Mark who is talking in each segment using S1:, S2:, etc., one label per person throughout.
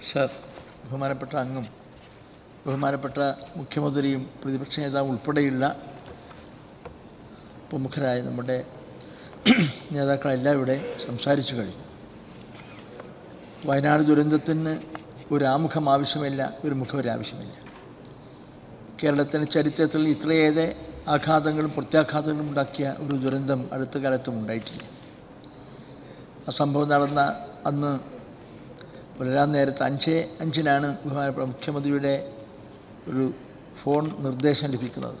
S1: Sir ബഹുമാനപ്പെട്ട അംഗം ബഹുമാനപ്പെട്ട മുഖ്യമന്ത്രിയും പ്രതിപക്ഷ നേതാവും ഉൾപ്പെടെയുള്ള പ്രമുഖരായ നമ്മുടെ നേതാക്കളെല്ലാം ഇവിടെ സംസാരിച്ചു കഴിഞ്ഞു. വയനാട് ദുരന്തത്തിന് ഒരു ആമുഖം ആവശ്യമില്ല ഒരു മുഖവര ആവശ്യമില്ല. കേരളത്തിന്റെ ചരിത്രത്തിൽ ഇത്രയേറെ ആഘാതങ്ങളും പ്രത്യാഘാതങ്ങളും ഉണ്ടാക്കിയ ഒരു ദുരന്തം അടുത്ത കാലത്തും ഉണ്ടായിട്ടില്ല. ആ സംഭവം നടന്ന അന്ന് പുലരാൻ നേരത്ത് അഞ്ച് അഞ്ചിനാണ് ബഹുമാനപ്പെട്ട മുഖ്യമന്ത്രിയുടെ ഒരു ഫോൺ നിർദ്ദേശം ലഭിക്കുന്നത്.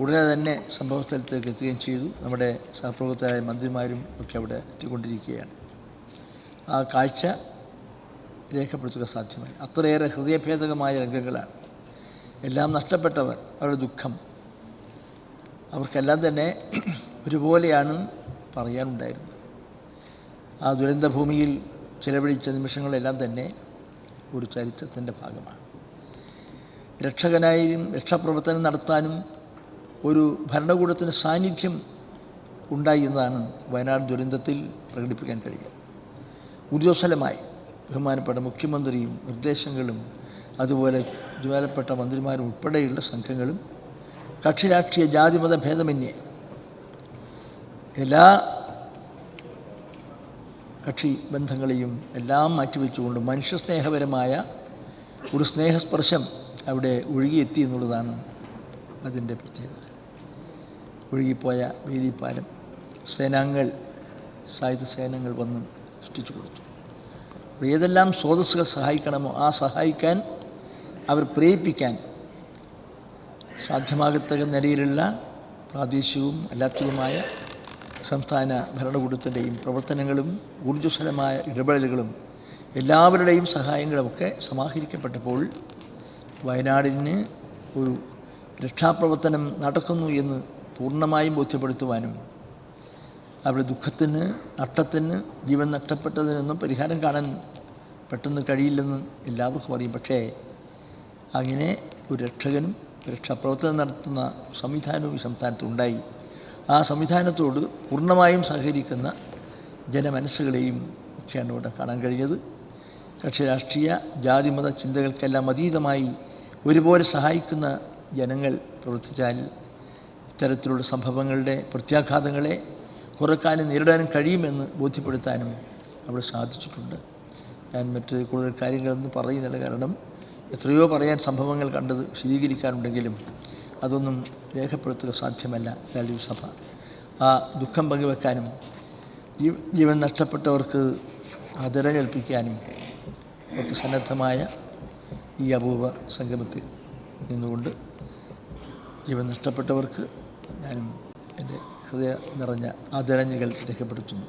S1: ഉടനെ തന്നെ സംഭവ സ്ഥലത്തേക്ക് എത്തുകയും ചെയ്തു. നമ്മുടെ സഹപ്രവർത്തകരായ മന്ത്രിമാരും ഒക്കെ അവിടെ എത്തിക്കൊണ്ടിരിക്കുകയാണ്. ആ കാഴ്ച രേഖപ്പെടുത്തുക സാധ്യമായി അത്രയേറെ ഹൃദയഭേദകമായ രംഗങ്ങളാണ്. എല്ലാം നഷ്ടപ്പെട്ടവർ അവരുടെ ദുഃഖം. അവർക്കെല്ലാം തന്നെ ഒരുപോലെയാണ് പറയാനുണ്ടായിരുന്നത്. ആ ദുരന്തഭൂമിയിൽ ചിലവഴിച്ച നിമിഷങ്ങളെല്ലാം തന്നെ ഒരു ചരിത്രത്തിന്റെ ഭാഗമാണ്. രക്ഷകനായും രക്ഷാപ്രവർത്തനം നടത്താനും ഒരു ഭരണകൂടത്തിന് സാന്നിധ്യം ഉണ്ടായി എന്നതാണ് വയനാട് ദുരന്തത്തിൽ പ്രകടിപ്പിക്കാൻ കഴിയുക ഉദ്യോഗസ്ഥലമായി ബഹുമാനപ്പെട്ട മുഖ്യമന്ത്രിയും നിർദ്ദേശങ്ങളും അതുപോലെ ചുമതലപ്പെട്ട മന്ത്രിമാരും ഉൾപ്പെടെയുള്ള സംഘങ്ങളും കക്ഷി രാഷ്ട്രീയ ജാതിമത ഭേദമന്യേ എല്ലാ കക്ഷി ബന്ധങ്ങളെയും എല്ലാം മാറ്റിവെച്ചുകൊണ്ട് മനുഷ്യസ്നേഹപരമായ ഒരു സ്നേഹസ്പർശം അവിടെ ഒഴുകിയെത്തി എന്നുള്ളതാണ് അതിന്റെ പ്രത്യേകത. ഒഴുകിപ്പോയ വേദിപ്പാലം സേനാംഗങ്ങൾ സായുധ സേനങ്ങൾ വന്ന് സൃഷ്ടിച്ചു കൊടുത്തു. ഏതെല്ലാം സ്രോതസ്സുകൾ സഹായിക്കണമോ ആ സഹായിക്കാൻ അവർ പ്രേരിപ്പിക്കാൻ സാധ്യമാകത്തക്ക നിലയിലുള്ള പ്രാദേശികവും അല്ലാത്തതുമായ സംസ്ഥാന ഭരണകൂടത്തിന്റെയും പ്രവർത്തനങ്ങളും ഊർജസ്വലമായ ഇടപെടലുകളും എല്ലാവരുടെയും സഹായങ്ങളുമൊക്കെ സമാഹരിക്കപ്പെട്ടപ്പോൾ വയനാടിന് ഒരു രക്ഷാപ്രവർത്തനം നടക്കുന്നു എന്ന് പൂർണമായും ബോധ്യപ്പെടുത്തുവാനും അവരുടെ ദുഃഖത്തിന് നഷ്ടത്തിന് ജീവൻ നഷ്ടപ്പെട്ടതിനൊന്നും പരിഹാരം കാണാൻ പെട്ടെന്ന് കഴിയില്ലെന്ന് എല്ലാവർക്കും അറിയും. പക്ഷേ അങ്ങനെ ഒരു രക്ഷകനും രക്ഷാപ്രവർത്തനം നടത്തുന്ന സംവിധാനവും ഈ സംസ്ഥാനത്തുണ്ടായി ആ സംവിധാനത്തോട് പൂർണമായും സഹകരിക്കുന്ന ജനമനസ്സുകളെയും ഒക്കെയാണ് ഇവിടെ കാണാൻ കഴിഞ്ഞത്. കക്ഷി രാഷ്ട്രീയ ജാതിമത ചിന്തകൾക്കെല്ലാം അതീതമായി ഒരുപോലെ സഹായിക്കുന്ന ജനങ്ങൾ പ്രവർത്തിച്ചാൽ ഇത്തരത്തിലുള്ള സംഭവങ്ങളുടെ പ്രത്യാഘാതങ്ങളെ കുറക്കാനും നേരിടാനും കഴിയുമെന്ന് ബോധ്യപ്പെടുത്താനും അവിടെ സാധിച്ചിട്ടുണ്ട്. ഞാൻ മറ്റ് കൂടുതൽ കാര്യങ്ങളൊന്നും പറയുന്നില്ല. കാരണം എത്രയോ പറയാൻ സംഭവങ്ങൾ കണ്ടത് വിശദീകരിക്കാനുണ്ടെങ്കിലും അതൊന്നും രേഖപ്പെടുത്തുക സാധ്യമല്ല ലാലു സഭ. ആ ദുഃഖം പങ്കുവെക്കാനും ജീവൻ നഷ്ടപ്പെട്ടവർക്ക് ആദരവേൽപ്പിക്കാനും ഒക്കെ സന്നദ്ധമായ ഈ അപൂർവ സംഗമത്തിൽ നിന്നുകൊണ്ട് ജീവൻ നഷ്ടപ്പെട്ടവർക്ക് ഞാനും എന്റെ ഹൃദയ നിറഞ്ഞ ആദരഞ്ഞുകൾ രേഖപ്പെടുത്തുന്നു.